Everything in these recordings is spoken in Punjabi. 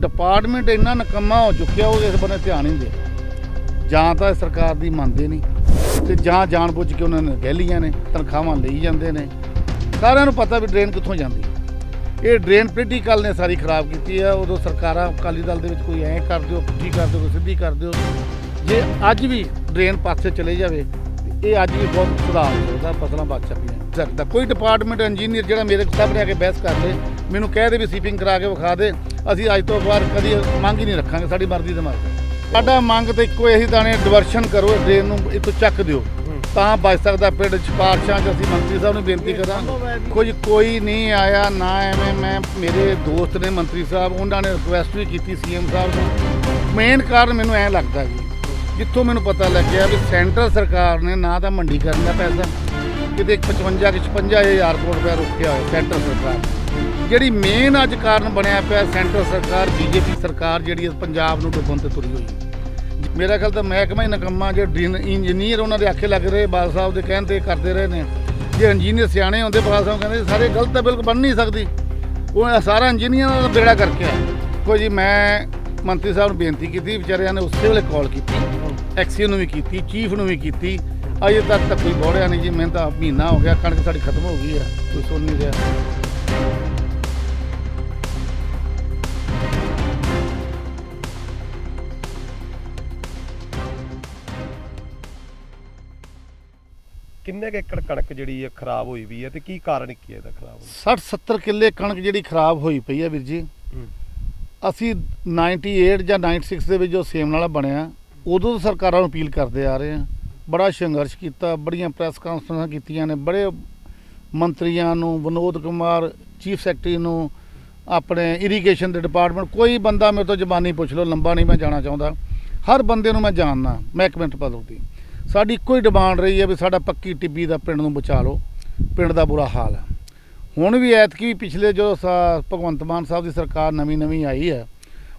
ਡਿਪਾਰਟਮੈਂਟ ਇੰਨਾ ਨਕਮਾ ਹੋ ਚੁੱਕਿਆ, ਉਹ ਇਸ ਬੰਨੇ ਧਿਆਨ ਹੀ ਨਹੀਂ ਦੇ ਜਾਂ ਤਾਂ ਸਰਕਾਰ ਦੀ ਮੰਨਦੇ ਨਹੀਂ, ਤੇ ਜਾਂ ਜਾਣਬੁੱਝ ਕੇ ਉਹਨਾਂ ਨੇ ਗਹਿਲੀਆਂ ਨੇ, ਤਨਖਾਹਾਂ ਲਈ ਜਾਂਦੇ ਨੇ। ਸਾਰਿਆਂ ਨੂੰ ਪਤਾ ਵੀ ਡਰੇਨ ਕਿੱਥੋਂ ਜਾਂਦੀ ਇਹ ਡਰੇਨ ਪੋਲੀਟੀਕਲ ਨੇ ਸਾਰੀ ਖਰਾਬ ਕੀਤੀ ਹੈ, ਉਦੋਂ ਸਰਕਾਰਾਂ ਅਕਾਲੀ ਦਲ ਦੇ ਵਿੱਚ ਕੋਈ ਐਂ ਕਰ ਦਿਓ ਪੁੱਠੀ ਕਰ ਦਿਓ, ਕੋਈ ਸਿੱਧੀ ਕਰ ਦਿਓ। ਜੇ ਅੱਜ ਵੀ ਡਰੇਨ ਪਾਸੇ ਚਲੇ ਜਾਵੇ, ਤੇ ਇਹ ਅੱਜ ਵੀ ਬਹੁਤ ਸੁਧਾਰ ਹੋ ਸਕਦਾ ਫਸਲਾਂ ਬਚ ਸਕਦੀਆਂ ਸਕਦਾ ਕੋਈ ਡਿਪਾਰਟਮੈਂਟ ਇੰਜੀਨੀਅਰ ਜਿਹੜਾ ਮੇਰੇ ਸਾਹਮਣੇ ਆ ਕੇ ਬਹਿਸ ਕਰ ਲੇ ਮੈਨੂੰ ਕਹਿ ਦੇ ਵੀ ਸੀਪਿੰਗ ਕਰਾ ਕੇ ਵਿਖਾ ਦੇ। ਅਸੀਂ ਅੱਜ ਤੋਂ ਬਾਅਦ ਕਦੀ ਮੰਗ ਹੀ ਨਹੀਂ ਰੱਖਾਂਗੇ ਸਾਡੀ ਮਰਜ਼ੀ ਦੇ ਮਾਲਕ। ਸਾਡਾ ਮੰਗ ਤੇ ਇੱਕੋ ਇਹੀ ਦਾਣੇ ਡਿਵਰਸ਼ਨ ਕਰੋ ਡਰੇਨ ਨੂੰ ਇੱਥੋਂ ਚੱਕ ਦਿਓ। ਤਾਂ ਬਚ ਸਕਦਾ ਪਿੰਡ ਸਿਫਾਰਸ਼ਾਂ 'ਚ ਅਸੀਂ ਮੰਤਰੀ ਸਾਹਿਬ ਨੂੰ ਬੇਨਤੀ ਕਰਾਂਗੇ। ਕੁਝ ਕੋਈ ਨਹੀਂ ਆਇਆ ਨਾ ਐਵੇਂ ਮੈਂ ਮੇਰੇ ਦੋਸਤ ਨੇ ਮੰਤਰੀ ਸਾਹਿਬ ਉਹਨਾਂ ਨੇ ਰਿਕੁਐਸਟ ਵੀ ਕੀਤੀ ਸੀਐਮ ਸਾਹਿਬ ਨੂੰ। ਮੇਨ ਕਾਰਨ ਮੈਨੂੰ ਐਂ ਲੱਗਦਾ ਜੀ ਜਿੱਥੋਂ ਮੈਨੂੰ ਪਤਾ ਲੱਗਿਆ ਵੀ ਸੈਂਟਰ ਸਰਕਾਰ ਨੇ ਨਾ ਤਾਂ ਮੰਡੀ ਕਰਨ ਦਾ ਪੈਸਾ ਕਿਤੇ 55 ਕਿ 55000 ਕਰੋੜ ਰੁਪਏ ਰੁਕਿਆ ਹੋਇਆ ਸੈਂਟਰ ਸਰਕਾਰ ਨੇ। ਜਿਹੜੀ ਮੇਨ ਅੱਜ ਕਾਰਨ ਬਣਿਆ ਪਿਆ ਸੈਂਟਰ ਸਰਕਾਰ, ਬੀਜੇਪੀ ਸਰਕਾਰ ਜਿਹੜੀ ਹੈ ਪੰਜਾਬ ਨੂੰ ਡੁੱਬਣ ਤੇ ਤੁਰੀ ਹੋਈ ਹੈ। ਮੇਰਾ ਖਿਆਲ ਤਾਂ ਮਹਿਕਮਾ ਹੀ ਨਕੰਮਾ ਜੇ ਡਿਨ- ਇੰਜੀਨੀਅਰ ਉਹਨਾਂ ਦੇ ਆਖੇ ਲੱਗ ਰਹੇ ਬਾਲ ਸਾਹਿਬ ਦੇ ਕਹਿਣ ਤੇ ਕਰਦੇ ਰਹੇ ਨੇ। ਜੇ ਇੰਜੀਨੀਅਰ ਸਿਆਣੇ ਹੁੰਦੇ ਬਾਲ ਸਾਹਿਬ ਕਹਿੰਦੇ, ਸਾਰੇ ਗਲਤ ਤਾਂ ਬਿਲਕੁਲ ਬਣ ਨਹੀਂ ਸਕਦੀ। ਉਹ ਸਾਰਾ ਇੰਜੀਨੀਅਰ ਦਾ ਬੇੜਾ ਕਰਕੇ ਆ ਕੋਈ ਜੀ, ਮੈਂ ਮੰਤਰੀ ਸਾਹਿਬ ਨੂੰ ਬੇਨਤੀ ਕੀਤੀ, ਵਿਚਾਰਿਆਂ ਨੇ ਉਸੇ ਵੇਲੇ ਕਾਲ ਕੀਤੀ ਐਕਸੀ ਨੂੰ ਵੀ ਕੀਤੀ ਚੀਫ ਨੂੰ ਵੀ ਕੀਤੀ। ਅਜੇ ਤੱਕ ਤਾਂ ਕੋਈ ਬੋੜਿਆ ਨਹੀਂ ਜੀ, ਮੈਨੂੰ ਤਾਂ ਮਹੀਨਾ ਹੋ ਗਿਆ, ਕਣਕ ਸਾਡੀ ਖਤਮ ਹੋ ਗਈ ਆ ਕੋਈ ਸੁਣ ਨਹੀਂ ਰਿਹਾ। ਕਿੰਨੇ ਕੁ ਏਕੜ ਕਣਕ ਜਿਹੜੀ ਹੈ ਖਰਾਬ ਹੋਈ ਵੀ ਹੈ ਤੇ ਕੀ ਕਾਰਨ ਕੀ ਹੈ ਇਹਦਾ ਖਰਾਬ ਹੋਣ 60 70 ਕਿੱਲੇ ਕਣਕ ਜਿਹੜੀ ਖਰਾਬ ਹੋਈ ਪਈ ਆ ਵੀਰ ਜੀ। ਹੂੰ। ਅਸੀਂ 98 ਜਾਂ 96 ਦੇ ਵਿੱਚ ਜੋ ਸੇਮ ਨਾਲਾ ਬਣਿਆ ਉਦੋਂ ਤੋਂ ਸਰਕਾਰਾਂ ਨੂੰ ਅਪੀਲ ਕਰਦੇ ਆ ਰਹੇ ਆ। ਬੜਾ ਸੰਘਰਸ਼ ਕੀਤਾ ਬੜੀਆਂ ਪ੍ਰੈਸ ਕਾਨਫਰੰਸਾਂ ਕੀਤੀਆਂ ਨੇ ਬੜੇ ਮੰਤਰੀਆਂ ਨੂੰ ਵਿਨੋਦ ਕੁਮਾਰ ਚੀਫ ਸੈਕਟਰੀ ਨੂੰ ਆਪਣੇ ਇਰੀਗੇਸ਼ਨ ਦੇ ਡਿਪਾਰਟਮੈਂਟ ਕੋਈ ਬੰਦਾ ਮੇਰੇ ਤੋਂ ਜ਼ਬਾਨੀ ਪੁੱਛ ਲਓ ਲੰਬਾ ਨਹੀਂ ਮੈਂ ਜਾਣਾ ਚਾਹੁੰਦਾ। ਹਰ ਬੰਦੇ ਨੂੰ ਮੈਂ ਜਾਣਦਾ ਮਹਿਕਮੇ ਪਦੋਂ ਦੀ ਸਾਡੀ ਇੱਕੋ ਹੀ ਡਿਮਾਂਡ ਰਹੀ ਹੈ ਵੀ ਸਾਡਾ ਪੱਕੀ ਟਿੱਬੀ ਦਾ ਪਿੰਡ ਨੂੰ ਬਚਾ ਲਓ। ਪਿੰਡ ਦਾ ਬੁਰਾ ਹਾਲ ਹੈ। ਹੁਣ ਵੀ ਐਤਕੀ ਪਿਛਲੇ ਜੋ ਸਾ- ਭਗਵੰਤ ਮਾਨ ਸਾਹਿਬ ਦੀ ਸਰਕਾਰ ਨਵੀਂ ਨਵੀਂ ਆਈ ਹੈ,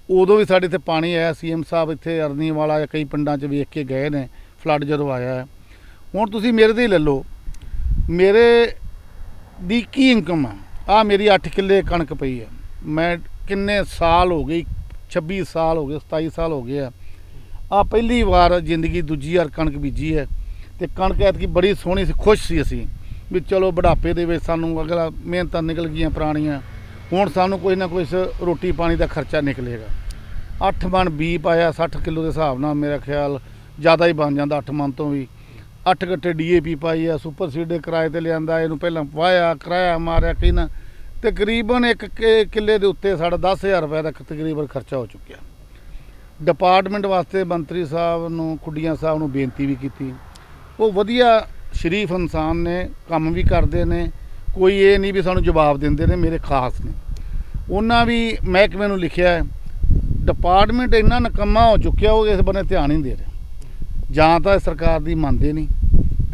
ਉਦੋਂ ਵੀ ਸਾਡੇ ਇੱਥੇ ਪਾਣੀ ਆਇਆ, ਸੀਐਮ ਸਾਹਿਬ ਇੱਥੇ ਅਰਨੀ ਵਾਲਾ ਜਾਂ ਕਈ ਪਿੰਡਾਂ 'ਚ ਵੇਖ ਕੇ ਗਏ ਨੇ, ਫਲੱਡ ਜਦੋਂ ਆਇਆ ਹੈ। ਹੁਣ ਤੁਸੀਂ ਮੇਰੇ ਤੇ ਹੀ ਲੈ ਲਓ। ਮੇਰੇ ਦੀ ਕੀ ਇਨਕਮ ਆ ਆ ਮੇਰੀ 8 ਕਿੱਲੇ ਕਣਕ ਪਈ ਹੈ। ਮੈਂ ਕਿੰਨੇ ਸਾਲ ਹੋ ਗਏ 26 ਸਾਲ ਹੋ ਗਏ 27 ਸਾਲ ਹੋ ਗਏ ਆ। ਆ ਪਹਿਲੀ ਵਾਰ ਜ਼ਿੰਦਗੀ ਦੂਜੀ ਵਾਰ ਕਣਕ ਬੀਜੀ ਹੈ ਤੇ ਕਣਕ ਐਤਕੀ ਬੜੀ ਸੋਹਣੀ ਸੀ, ਖੁਸ਼ ਸੀ ਅਸੀਂ ਵੀ ਚਲੋ ਬੁਢਾਪੇ ਦੇ ਵਿੱਚ ਸਾਨੂੰ ਅਗਲਾ ਮਿਹਨਤਾਂ ਨਿਕਲ ਗਈਆਂ ਪੁਰਾਣੀਆਂ, ਹੁਣ ਸਾਨੂੰ ਕੋਈ ਨਾ ਕੋਈ ਸ- ਰੋਟੀ ਪਾਣੀ ਦਾ ਖਰਚਾ ਨਿਕਲੇਗਾ। 8 ਮਣ ਬੀ ਪਾਇਆ 60 ਕਿਲੋ ਦੇ ਹਿਸਾਬ ਨਾਲ ਮੇਰਾ ਖਿਆਲ ਜ਼ਿਆਦਾ ਹੀ ਬਣ ਜਾਂਦਾ 8 ਮਣ ਤੋਂ ਵੀ। 8 ਗੱਟੇ ਡੀਏਪੀ ਪਾਈ ਆ, ਸੁਪਰ ਸੀਡੇ ਕਿਰਾਏ ਤੇ ਲਿਆਂਦਾ, ਇਹਨੂੰ ਪਹਿਲਾਂ ਵਾਇਆ, ਕਿਰਾਇਆ ਮਾਰਿਆ ਕਈ ਨਾ। ਤਕਰੀਬਨ ਇੱਕ ਕਿ- ਕਿੱਲੇ ਦੇ ਉੱਤੇ ਸਾਡਾ 10000 ਰੁਪਏ ਦਾ ਤਕਰੀਬਨ ਖਰਚਾ ਹੋ ਚੁੱਕਿਆ। ਡਿਪਾਰਟਮੈਂਟ ਵਾਸਤੇ ਮੰਤਰੀ ਸਾਹਿਬ ਨੂੰ ਕੁੱਡੀਆਂ ਸਾਹਿਬ ਨੂੰ ਬੇਨਤੀ ਵੀ ਕੀਤੀ। ਉਹ ਵਧੀਆ ਸ਼ਰੀਫ ਇਨਸਾਨ ਨੇ ਕੰਮ ਵੀ ਕਰਦੇ ਨੇ। ਕੋਈ ਇਹ ਨਹੀਂ ਵੀ ਸਾਨੂੰ ਜਵਾਬ ਦਿੰਦੇ ਨੇ ਮੇਰੇ ਖਾਸ ਨੇ। ਉਹਨਾਂ ਵੀ ਮਹਿਕਮੇ ਨੂੰ ਲਿਖਿਆ ਡਿਪਾਰਟਮੈਂਟ ਇੰਨਾ ਨਕਮਾ ਹੋ ਚੁੱਕਿਆ ਉਹ ਇਸ ਬੰਨੇ ਧਿਆਨ ਹੀ ਨਹੀਂ ਦੇ ਰਿਹਾ। ਜਾਂ ਤਾਂ ਸਰਕਾਰ ਦੀ ਮੰਨਦੇ ਨਹੀਂ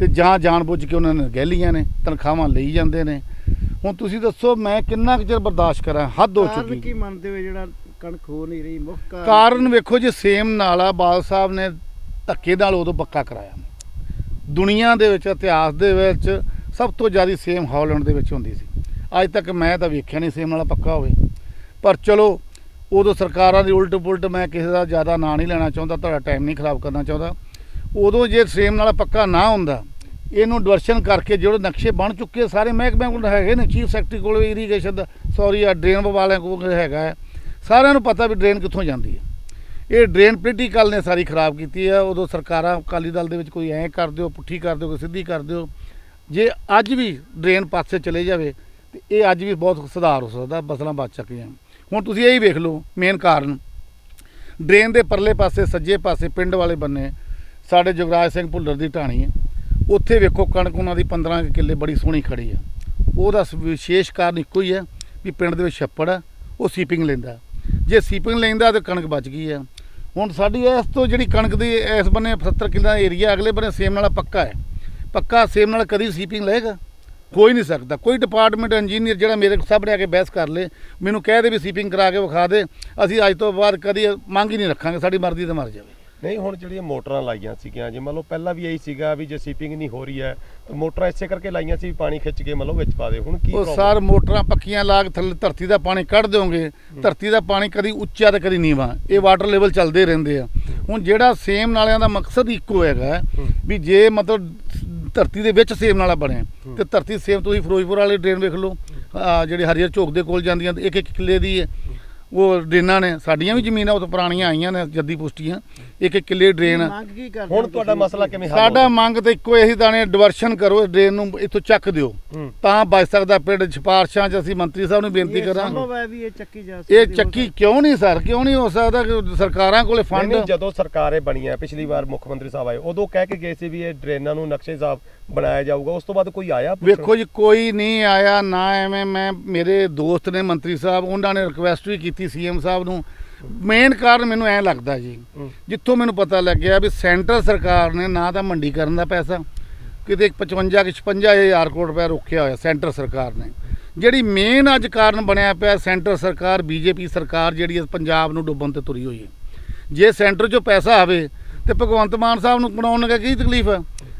ਤੇ ਜਾਂ ਜਾਣਬੁੱਝ ਕੇ ਉਹਨਾਂ ਨੇ ਗਹਿਲੀਆਂ ਨੇ ਤਨਖਾਹਾਂ ਲਈ ਜਾਂਦੇ ਨੇ। ਹੁਣ ਤੁਸੀਂ ਦੱਸੋ ਮੈਂ ਕਿੰਨਾ ਕੁ ਚਿਰ ਬਰਦਾਸ਼ਤ ਕਰਾਂ? ਹੱਦ ਹੋ ਚੁੱਕੀ ਕੀ ਮੰਨਦੇ ਹੋ ਜਿਹੜਾ ਕਣਕ ਹੋ ਨਹੀਂ ਰਹੀ, ਮੁੱਖ ਕਾਰਨ ਵੇਖੋ ਜੀ, ਸੇਮ ਨਾਲਾ ਬਾਲ ਸਾਹਿਬ ਨੇ ਧੱਕੇ ਨਾਲ ਉਦੋਂ ਪੱਕਾ ਕਰਾਇਆ। ਦੁਨੀਆ ਦੇ ਵਿੱਚ, ਇਤਿਹਾਸ ਦੇ ਵਿੱਚ ਸਭ ਤੋਂ ਜ਼ਿਆਦਾ ਸੇਮ ਹਾਲੈਂਡ ਦੇ ਵਿੱਚ ਹੁੰਦੀ ਸੀ। ਅੱਜ ਤੱਕ ਮੈਂ ਤਾਂ ਵੇਖਿਆ ਨਹੀਂ ਸੇਮ ਨਾਲਾ ਪੱਕਾ ਹੋਵੇ। ਪਰ ਚਲੋ, ਉਦੋਂ ਸਰਕਾਰਾਂ ਦੀ ਉਲਟ ਪੁਲਟ ਮੈਂ ਕਿਸੇ ਦਾ ਜ਼ਿਆਦਾ ਨਾਂ ਨਹੀਂ ਲੈਣਾ ਚਾਹੁੰਦਾ, ਤੁਹਾਡਾ ਟਾਈਮ ਨਹੀਂ ਖਰਾਬ ਕਰਨਾ ਚਾਹੁੰਦਾ। ਉਦੋਂ ਜੇ ਸੇਮ ਨਾਲਾ ਪੱਕਾ ਨਾ ਹੁੰਦਾ, ਇਹਨੂੰ ਡਿਵਰਸ਼ਨ ਕਰਕੇ ਜਿਹੜੇ ਨਕਸ਼ੇ ਬਣ ਚੁੱਕੇ ਸਾਰੇ ਮਹਿਕਮੇ ਕੋਲ ਹੈਗੇ ਨੇ। ਚੀਫ ਸੈਕਟਰੀ ਕੋਲ ਇਰੀਗੇਸ਼ਨ ਦਾ ਸੌਰੀ ਆ ਡਰੇਨ ਵਾਲਿਆਂ ਕੋਲ ਹੈਗਾ ਹੈ। ਸਾਰਿਆਂ ਨੂੰ ਪਤਾ ਵੀ ਡਰੇਨ ਕਿੱਥੋਂ ਜਾਂਦੀ ਹੈ। ਇਹ ਡਰੇਨ ਪੋਲੀਟੀਕਲ ਨੇ ਸਾਰੀ ਖਰਾਬ ਕੀਤੀ ਹੈ। ਉਦੋਂ ਸਰਕਾਰਾਂ ਅਕਾਲੀ ਦਲ ਦੇ ਵਿੱਚ ਕੋਈ ਐਂ ਕਰ ਦਿਓ, ਪੁੱਠੀ ਕਰ ਦਿਓ, ਕੋਈ ਸਿੱਧੀ ਕਰ ਦਿਓ। ਜੇ ਅੱਜ ਵੀ ਡਰੇਨ ਪਾਸੇ ਚਲੇ ਜਾਵੇ, ਤੇ ਇਹ ਅੱਜ ਵੀ ਬਹੁਤ ਸੁਧਾਰ ਹੋ ਸਕਦਾ ਫਸਲਾਂ ਬਚ ਸਕਦੀਆਂ ਹੁਣ ਤੁਸੀਂ ਇਹ ਹੀ ਵੇਖ ਲਓ ਮੇਨ ਕਾਰਨ। ਡਰੇਨ ਦੇ ਪਰਲੇ ਪਾਸੇ, ਸੱਜੇ ਪਾਸੇ ਪਿੰਡ ਵਾਲੇ ਬੰਨੇ, ਸਾਡੇ ਜੁਗਰਾਜ ਸਿੰਘ ਭੁੱਲਰ ਦੀ ਢਾਣੀ ਹੈ। ਉੱਥੇ ਵੇਖੋ ਕਣਕ ਉਹਨਾਂ ਦੀ 15 ਕੁ ਕਿੱਲੇ ਬੜੀ ਸੋਹਣੀ ਖੜੀ ਹੈ। ਉਹਦਾ ਸ- ਵਿਸ਼ੇਸ਼ ਕਾਰਨ ਇੱਕੋ ਹੀ ਹੈ ਵੀ ਪਿੰਡ ਦੇ ਵਿੱਚ ਛੱਪੜ ਆ ਉਹ ਸੀਪਿੰਗ ਲੈਂਦਾ ਜੇ ਸੀਪਿੰਗ ਲੈਂਦਾ ਤਾਂ ਕਣਕ ਬਚ ਗਈ ਹੈ ਹੁਣ ਸਾਡੀ ਇਸ ਤੋਂ ਜਿਹੜੀ ਕਣਕ ਦੀ ਇਸ ਬੰਨੇ 70 ਕਿੱਲਾ ਏਰੀਆ ਅਗਲੇ ਬੰਨੇ ਸੇਮ ਨਾਲ ਪੱਕਾ ਹੈ। ਪੱਕਾ ਸੇਮ ਨਾਲ ਕਦੀ ਸੀਪਿੰਗ ਲਏਗਾ? ਕੋਈ ਨਹੀਂ ਸਕਦਾ। ਕੋਈ ਡਿਪਾਰਟਮੈਂਟ ਇੰਜੀਨੀਅਰ ਜਿਹੜਾ ਮੇਰੇ ਸਾਹਮਣੇ ਆ ਕੇ ਬਹਿਸ ਕਰ ਲੇ, ਮੈਨੂੰ ਕਹਿ ਦੇ ਵੀ ਸੀਪਿੰਗ ਕਰਾ ਕੇ ਵਿਖਾ ਦੇ। ਅਸੀਂ ਅੱਜ ਤੋਂ ਬਾਅਦ ਕਦੀ ਮੰਗ ਹੀ ਨਹੀਂ ਰੱਖਾਂਗੇ, ਸਾਡੀ ਮਰਜ਼ੀ ਤੇ ਮਰ ਜਾਵੇ। ਨਹੀਂ ਹੁਣ ਜਿਹੜੀਆਂ ਮੋਟਰਾਂ ਲਾਈਆਂ ਸੀਗੀਆਂ ਜੇ ਮੰਨ ਲਓ ਪਹਿਲਾਂ ਵੀ ਇਹੀ ਸੀਗਾ ਵੀ ਜੇ ਸੀਪਿੰਗ ਨਹੀਂ ਹੋ ਰਹੀ ਹੈ ਤਾਂ ਮੋਟਰਾਂ ਇਸੇ ਕਰਕੇ ਲਾਈਆਂ ਸੀ ਪਾਣੀ ਖਿੱਚ ਕੇ ਮੰਨ ਲਓ ਵਿੱਚ ਪਾ ਦੇ। ਹੁਣ ਕੀ ਉਹ? ਸਾਰ ਮੋਟਰਾਂ ਪੱਕੀਆਂ ਲਾ ਕੇ ਥੱਲੇ ਧਰਤੀ ਦਾ ਪਾਣੀ ਕੱਢ ਦਿਓਗੇ ਧਰਤੀ ਦਾ ਪਾਣੀ ਕਦੀ ਉੱਚਾ ਤੇ ਕਦੀ ਨੀਵਾਂ ਇਹ ਵਾਟਰ ਲੈਵਲ ਚੱਲਦੇ ਰਹਿੰਦੇ ਆ। ਹੁਣ ਜਿਹੜਾ ਸੇਮ ਨਾਲਿਆਂ ਦਾ ਮਕਸਦ ਇੱਕੋ ਹੈਗਾ ਵੀ ਜੇ ਮਤਲਬ ਧਰਤੀ ਦੇ ਵਿੱਚ ਸੇਮ ਨਾਲਾ ਬਣੇ ਤੇ ਧਰਤੀ ਸੇਮ ਤੁਸੀਂ ਫਿਰੋਜ਼ਪੁਰ ਵਾਲੇ ਡਰੇਨ ਵੇਖ ਲਓ ਜਿਹੜੇ ਹਰੀਅਰ ਝੋਕ ਦੇ ਕੋਲ ਜਾਂਦੀਆਂ ਇੱਕ ਇੱਕ ਕਿੱਲੇ ਦੀ ਹੈ। ਉਹ ਡਰੇਨਾਂ ਨੇ ਸਾਡੀਆਂ ਵੀ ਜ਼ਮੀਨਾਂ ਉਹ ਤੋਂ ਪੁਰਾਣੀਆਂ ਆਈਆਂ ਨੇ ਜੱਦੀ ਪੁਸ਼ਟੀਆਂ। ਇੱਕ ਇੱਕ ਕਿੱਲੇ ਡਰੇਨ ਆ। ਮੰਗ ਕੀ ਕਰਦੇ ਹੁਣ ਤੁਹਾਡਾ? ਮਸਲਾ ਕਿਵੇਂ ਹੱਲ ਸਾਡਾ? ਮੰਗ ਤੇ ਇੱਕੋ ਇਹੀ ਦਾਣੇ ਡਿਵਰਸ਼ਨ ਕਰੋ ਇਸ ਡਰੇਨ ਨੂੰ ਇੱਥੋਂ ਚੱਕ ਦਿਓ ਹੂੰ। ਤਾਂ ਬਚ ਸਕਦਾ ਪਿੰਡ ਸਿਫਾਰਸ਼ਾਂ 'ਚ ਅਸੀਂ ਮੰਤਰੀ ਸਾਹਿਬ ਨੂੰ ਬੇਨਤੀ ਕਰਾਂਗੇ ਸੰਭਵ ਹੈ ਵੀ ਇਹ ਚੱਕੀ ਜਾ ਇਹ ਸਕਦੀ ਹੋ ਚੱਕੀ ਕਿਉਂ ਨਹੀਂ ਸਰ ਕਿਉਂ ਨਹੀਂ ਹੋ ਸਕਦਾ ਕਿ ਸਰਕਾਰਾਂ ਕੋਲੇ ਫੰਡ ਨਹੀਂ, ਜਦੋਂ ਸਰਕਾਰੇ ਬਣੀਆਂ ਪਿਛਲੀ ਵਾਰ ਮੁੱਖ ਮੰਤਰੀ ਸਾਹਿਬ ਆਏ ਉਦੋਂ ਕਹਿ ਕੇ ਗਏ ਸੀ ਵੀ ਇਹ ਡਰੇਨਾਂ ਨੂੰ ਨਕਸ਼ੇ ਹਿਸਾਬ ਬਣਾਇਆ ਜਾਊਗਾ ਉਸ ਤੋਂ ਬਾਅਦ ਕੋਈ ਆਇਆ ਪੁੱਛਣ? ਵੇਖੋ ਜੀ ਕੋਈ ਨਹੀਂ ਆਇਆ ਨਾ ਐਵੇਂ ਮੈਂ ਮੇਰੇ ਦੋਸਤ ਨੇ ਮੰਤਰੀ ਸਾਹਿਬ ਉਹਨਾਂ ਨੇ ਰਿਕਵੈਸਟ ਵੀ ਕੀਤੀ ਸੀਐਮ ਸਾਹਿਬ ਨੂੰ ਮੇਨ ਕਾਰਨ ਮੈਨੂੰ ਐ ਲੱਗਦਾ ਜੀ। ਜਿੱਥੋਂ ਮੈਨੂੰ ਪਤਾ ਲੱਗਿਆ ਵੀ ਸੈਂਟਰ ਸਰਕਾਰ ਨੇ ਨਾ ਤਾਂ ਮੰਡੀਕਰਨ ਦਾ ਪੈਸਾ ਕਿਤੇ 55 ਕਿ 56000 ਕਰੋੜ ਰੁਪਏ ਰੋਕਿਆ ਹੋਇਆ ਸੈਂਟਰ ਸਰਕਾਰ ਨੇ। ਜਿਹੜੀ ਮੇਨ ਅੱਜ ਕਾਰਨ ਬਣਿਆ ਪਿਆ ਸੈਂਟਰ ਸਰਕਾਰ ਬੀਜੇਪੀ ਸਰਕਾਰ ਜਿਹੜੀ ਪੰਜਾਬ ਨੂੰ ਡੁੱਬਣ ਤੇ ਤੁਰੀ ਹੋਈ ਹੈ। ਜੇ ਸੈਂਟਰ 'ਚੋਂ ਪੈਸਾ ਆਵੇ ਤੇ ਭਗਵੰਤ ਮਾਨ ਸਾਹਿਬ ਨੂੰ ਬਣਾਉਣ ਦਾ ਕੀ ਤਕਲੀਫ? ਹੈ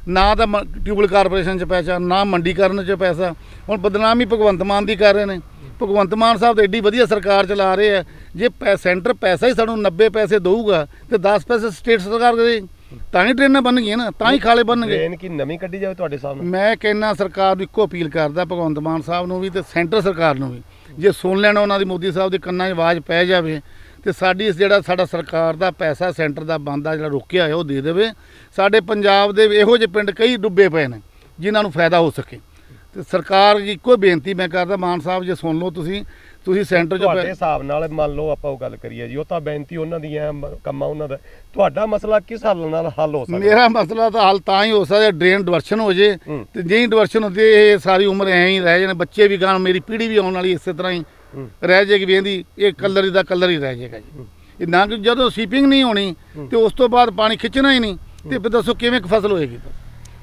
ਨਾ ਤਾਂ ਟਿਊਬਲ ਕਾਰਪੋਰੇਸ਼ਨ 'ਚ ਪੈਸਾ ਨਾ ਮੰਡੀਕਰਨ 'ਚ ਪੈਸਾ। ਹੁਣ ਬਦਨਾਮੀ ਭਗਵੰਤ ਮਾਨ ਦੀ ਕਰ ਰਹੇ ਨੇ। ਭਗਵੰਤ ਮਾਨ ਸਾਹਿਬ ਤਾਂ ਐਡੀ ਵਧੀਆ ਸਰਕਾਰ ਚਲਾ ਰਹੇ ਆ। ਜੇ ਪੈ- ਸੈਂਟਰ ਪੈਸਾ ਹੀ ਸਾਨੂੰ 90 ਪੈਸੇ ਦਊਗਾ ਤੇ 10 ਪੈਸੇ ਸਟੇਟ ਸਰਕਾਰ ਦੇ ਤਾਂ ਹੀ ਟ੍ਰੇਨਾਂ ਬਣਨਗੀਆਂ ਨਾ ਤਾਂ ਹੀ ਖਾਲੇ ਬਣਨਗੇ। ਡਰੇਨ ਕੀ ਨਵੀਂ ਕੱਢੀ ਜਾਵੇ ਤੁਹਾਡੇ ਸਾਹਮਣੇ ਮੈਂ ਕਹਿੰਨਾ ਸਰਕਾਰ ਨੂੰ ਇੱਕੋ ਅਪੀਲ ਕਰਦਾ ਭਗਵੰਤ ਮਾਨ ਸਾਹਿਬ ਨੂੰ ਵੀ ਤੇ ਸੈਂਟਰ ਸਰਕਾਰ ਨੂੰ ਵੀ। ਜੇ ਸੁਣ ਲੈਣਾ ਉਹਨਾਂ ਦੀ ਮੋਦੀ ਸਾਹਿਬ ਦੇ ਕੰਨਾਂ 'ਚ ਆਵਾਜ਼ ਪੈ ਜਾਵੇ ਤੇ ਸਾਡੀ ਇਸ ਜਿਹੜਾ ਸਾਡਾ ਸਰਕਾਰ ਦਾ ਪੈਸਾ ਸੈਂਟਰ ਦਾ ਬੰਦਾ ਜਿਹੜਾ ਰੋਕਿਆ ਹੋਇਆ ਉਹ ਦੇ ਦੇਵੇ। ਸਾਡੇ ਪੰਜਾਬ ਦੇ ਇਹੋ ਜਿਹੇ ਪਿੰਡ ਕਈ ਡੁੱਬੇ ਪਏ ਨੇ ਜਿਨ੍ਹਾਂ ਨੂੰ ਫਾਇਦਾ ਹੋ ਸਕੇ। ਤੇ ਸਰਕਾਰ ਦੀ ਇੱਕੋ ਬੇਨਤੀ ਮੈਂ ਕਰਦਾ ਮਾਨ ਸਾਹਿਬ ਜੇ ਸੁਣ ਲਓ ਤੁਸੀਂ ਤੁਸੀਂ ਸੈਂਟਰ 'ਚ ਤੁਹਾਡੇ ਹਿਸਾਬ ਨਾਲ ਮੰਨ ਲਓ ਆਪਾਂ ਉਹ ਗੱਲ ਕਰੀਏ ਜੀ ਉਹ ਤਾਂ ਬੇਨਤੀ ਉਹਨਾਂ ਦੀ ਹੈ ਕੰਮਾਂ ਉਹਨਾਂ ਦਾ। ਤੁਹਾਡਾ ਮਸਲਾ ਕਿਸ ਹੱਲ ਨਾਲ ਹੱਲ ਹੋ ਸਕਦਾ? ਮੇਰਾ ਮਸਲਾ ਤਾਂ ਹੱਲ ਤਾਂ ਹੀ ਹੋ ਸਕਦਾ ਡਰੇਨ ਡਿਵਰਸ਼ਨ ਹੋ ਜੇ। ਤੇ ਜੇ ਡਿਵਰਸ਼ਨ ਹੁੰਦੀ ਇਹ ਸਾਰੀ ਉਮਰ ਐਂ ਹੀ ਰਹਿ ਜਾਣੇ ਬੱਚੇ ਵੀ ਗਾਣ ਮੇਰੀ ਪੀੜ੍ਹੀ ਵੀ ਆਉਣ ਵਾਲੀ ਇਸੇ ਤਰ੍ਹਾਂ ਹੀ। ਰਹਿ ਜਾਏਗੀ ਵੀ ਇਹਦੀ ਇਹ ਕਲਰ ਹੀ ਦਾ ਕਲਰ ਹੀ ਰਹਿ ਜਾਏਗਾ ਜੀ। ਇਹ ਨਾ ਕਿ ਜਦੋਂ ਸੀਪਿੰਗ ਨਹੀਂ ਹੋਣੀ ਤੇ ਉਸ ਤੋਂ ਬਾਅਦ ਪਾਣੀ ਖਿੱਚਣਾ ਹੀ ਨਹੀਂ ਤੇ ਫਿਰ ਦੱਸੋ ਕਿਵੇਂ ਫਸਲ ਹੋਏਗੀ?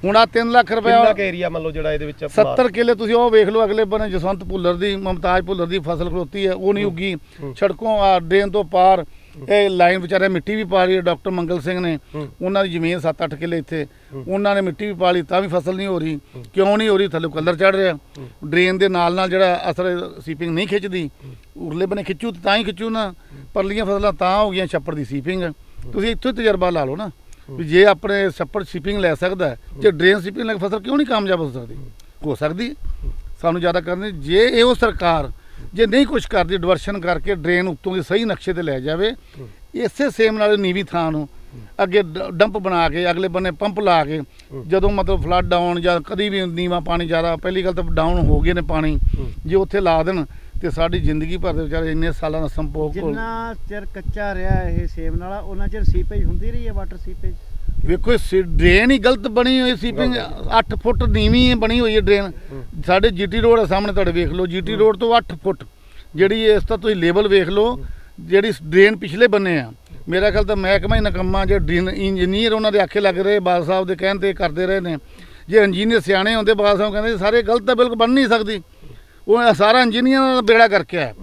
ਹੁਣ ਆ 3 ਲੱਖ ਕਿੰਨਾ ਰੁਪਏ ਏਰੀਆ ਮੰਨ ਲਓ ਜਿਹੜਾ ਇਹਦੇ ਵਿੱਚ 70 ਕਿੱਲੇ ਤੁਸੀਂ ਉਹ ਵੇਖ ਲਓ ਅਗਲੇ ਬੰਨੇ ਜਸਵੰਤ ਭੁੱਲਰ ਦੀ ਮਮਤਾਜ ਭੁੱਲਰ ਦੀ ਫਸਲ ਖਲੋਤੀ ਹੈ ਉਹ ਨਹੀਂ ਉੱਗੀ। ਛੜਕੋਂ ਆ ਡਰੇਨ ਤੋਂ ਪਾਰ ਇਹ ਲਾਈਨ ਵਿਚਾਰੇ ਮਿੱਟੀ ਵੀ ਪਾ ਲਈ ਡਾਕਟਰ ਮੰਗਲ ਸਿੰਘ ਨੇ। ਉਹਨਾਂ ਦੀ ਜ਼ਮੀਨ 7-8 ਕਿੱਲੇ ਇੱਥੇ। ਉਹਨਾਂ ਨੇ ਮਿੱਟੀ ਵੀ ਪਾ ਲਈ ਤਾਂ ਵੀ ਫਸਲ ਨਹੀਂ ਹੋ ਰਹੀ। ਕਿਉਂ ਨਹੀਂ ਹੋ ਰਹੀ? ਥੱਲੇ ਕਲਰ ਚੜ ਰਿਹਾ। ਡਰੇਨ ਦੇ ਨਾਲ ਨਾਲ ਜਿਹੜਾ ਅਸਰ ਸੀਪਿੰਗ ਨਹੀਂ ਖਿੱਚਦੀ। ਉਰਲੇ ਬੰਨੇ ਖਿੱਚੂ ਤਾਂ ਹੀ ਖਿੱਚੂ ਨਾ। ਪਰਲੀਆਂ ਫਸਲਾਂ ਤਾਂ ਹੋ ਗਈਆਂ ਛੱਪੜ ਦੀ ਸੀਪਿੰਗ। ਤੁਸੀਂ ਇੱਥੋਂ ਤਜਰਬਾ ਲਾ ਲਓ ਨਾ। ਵੀ ਜੇ ਆਪਣੇ ਛੱਪੜ ਸ਼ਿਪਿੰਗ ਲੈ ਸਕਦਾ ਜੇ ਡਰੇਨ ਸ਼ਿਪਿੰਗ ਲੈ ਕੇ ਫਸਲ ਕਿਉਂ ਨਹੀਂ ਕਾਮਯਾਬ ਹੋ ਸਕਦੀ? ਹੋ ਸਕਦੀ ਸਾਨੂੰ ਜ਼ਿਆਦਾ ਕਰਨੀ, ਜੇ ਇਹ ਉਹ ਸਰਕਾਰ ਜੇ ਨਹੀਂ ਕੁਝ ਕਰਦੀ ਡਿਵਰਸ਼ਨ ਕਰਕੇ ਡਰੇਨ ਉੱਤੋਂ ਦੀ ਸਹੀ ਨਕਸ਼ੇ ਤੇ ਲੈ ਜਾਵੇ, ਇਸੇ ਸੇਮ ਨਾਲ ਨੀਵੀਂ ਥਾਂ ਨੂੰ ਅੱਗੇ ਡ- ਡੰਪ ਬਣਾ ਕੇ, ਅਗਲੇ ਬੰਨੇ ਪੰਪ ਲਾ ਕੇ, ਜਦੋਂ ਮਤਲਬ ਫਲੱਡ ਆਉਣ ਜਾਂ ਕਦੀ ਵੀ ਨੀਵਾਂ ਪਾਣੀ ਜ਼ਿਆਦਾ, ਪਹਿਲੀ ਗੱਲ ਤਾਂ ਡਾਊਨ ਹੋ ਗਏ ਨੇ ਪਾਣੀ, ਜੇ ਉੱਥੇ ਲਾ ਦੇਣ ਤੇ ਸਾਡੀ ਜ਼ਿੰਦਗੀ ਭਰ ਦੇ ਵਿਚਾਰੇ ਇੰਨੇ ਸਾਲਾਂ ਦਾ ਸੰਪੋਗ ਜਿੰਨਾ ਚਿਰ ਕੱਚਾ ਰਿਹਾ ਇਹ ਸੇਮ ਨਾਲਾ ਉਹਨਾਂ ਚਿਰ ਸੀਪੇਜ ਹੁੰਦੀ ਰਹੀ ਹੈ ਵਾਟਰ ਸੀਪੇਜ ਵੇਖੋ ਸੀ ਡਰੇਨ ਹੀ ਗਲਤ ਬਣੀ ਹੋਈ ਸੀਪਿੰਗ 8 ਫੁੱਟ ਨੀਵੀਂ ਹੈ ਬਣੀ ਹੋਈ ਹੈ ਡਰੇਨ ਸਾਡੇ ਜੀਟੀ ਰੋਡ ਹੈ ਸਾਹਮਣੇ ਤੁਹਾਡੇ ਵੇਖ ਲਓ। ਜੀਟੀ ਰੋਡ ਤੋਂ 8 ਫੁੱਟ। ਜਿਹੜੀ ਇਸ ਤਾਂ ਤੁਸੀਂ ਲੇਬਲ ਵੇਖ ਲਓ ਜਿਹੜੀ ਡਰੇਨ ਪਿਛਲੇ ਬੰਨੇ ਆ। ਮੇਰਾ ਖਿਆਲ ਤਾਂ ਮਹਿਕਮਾ ਹੀ ਨਕੰਮਾ ਜੇ ਡਰੇਨ ਇੰਜੀਨੀਅਰ ਉਹਨਾਂ ਦੇ ਆਖੇ ਲੱਗ ਰਹੇ ਬਾਲ ਸਾਹਿਬ ਦੇ ਕਹਿਣ ਤੇ ਕਰਦੇ ਰਹੇ ਨੇ। ਜੇ ਇੰਜੀਨੀਅਰ ਸਿਆਣੇ ਹੁੰਦੇ ਬਾਲ ਸਾਹਿਬ ਕਹਿੰਦੇ ਸਾਰੇ ਗਲਤ ਤਾਂ ਬਿਲਕੁਲ ਬਣ ਨਹੀਂ ਸਕਦੀ। ਉਹ ਸਾਰਾ ਇੰਜੀਨੀਅਰ ਦਾ ਬੇੜਾ ਕਰਕੇ ਆਇਆ।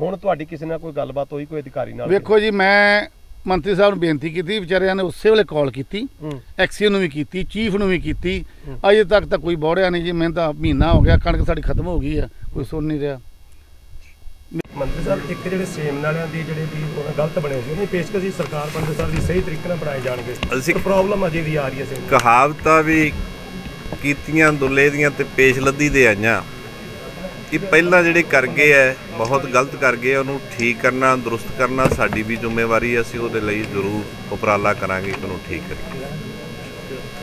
ਹੁਣ ਤੁਹਾਡੀ ਕਿਸੇ ਨਾਲ ਕੋਈ ਗੱਲਬਾਤ ਹੋਈ ਕੋਈ ਅਧਿਕਾਰੀ ਨਾਲ? ਵੇਖੋ ਜੀ ਮੈਂ ਮੰਤਰੀ ਸਾਹਿਬ ਨੂੰ ਬੇਨਤੀ ਕੀਤੀ ਵਿਚਾਰਿਆਂ ਨੇ ਉਸੇ ਵੇਲੇ ਕਾਲ ਕੀਤੀ। ਹੂੰ। ਐਕਸੀਅਨ ਨੂੰ ਵੀ ਕੀਤੀ ਚੀਫ ਨੂੰ ਵੀ ਕੀਤੀ। ਅਜੇ ਤੱਕ ਤਾਂ ਕੋਈ ਬੋੜਿਆ ਨਹੀਂ ਜੀ ਮੈਨੂੰ ਤਾਂ ਮਹੀਨਾ ਹੋ ਗਿਆ ਕਣਕ ਸਾਡੀ ਖਤਮ ਹੋ ਗਈ ਆ ਕੋਈ ਸੁਣ ਨਹੀਂ ਰਿਹਾ। ਮੰਤਰੀ ਸਾਹਿਬ ਇੱਕ ਜਿਹੜੇ ਸੇਮ ਨਾਲਿਆਂ ਦੀ ਜਿਹੜੇ ਵੀ ਗਲਤ ਬਣੇ ਸੀ ਉਹਨੇ ਪੇਸ਼ਕਸ਼ ਸਰਕਾਰ ਬੰਦੇ ਸਾਹਿਬ ਦੀ ਸਹੀ ਤਰੀਕੇ ਨਾਲ ਬਣਾਏ ਜਾਣਗੇ। ਅਸੀਂ- ਪ੍ਰੋਬਲਮ ਅਜੇ ਵੀ ਆ ਰਹੀ ਹੈ ਸੇਮ। ਕਹਾਵਤਾਂ ਵੀ ਕੀਤੀਆਂ ਦੁੱਲੇ ਦੀਆਂ ਤੇ ਪੇਸ਼ ਲੱਦੀ ਦੇ ਆਈਆਂ। ਇਹ ਪਹਿਲਾਂ ਜਿਹੜੇ ਕਰ ਗਏ ਐ, ਬਹੁਤ ਗਲਤ ਕਰ ਗਏ ਉਹਨੂੰ ਠੀਕ ਕਰਨਾ, ਦਰੁਸਤ ਕਰਨਾ, ਸਾਡੀ ਵੀ ਜ਼ਿੰਮੇਵਾਰੀ ਹੈ ਅਸੀਂ ਉਹਦੇ ਲਈ ਜ਼ਰੂਰ ਉਪਰਾਲਾ ਕਰਾਂਗੇ ਕਿ ਉਹਨੂੰ ਠੀਕ ਕਰੀਏ।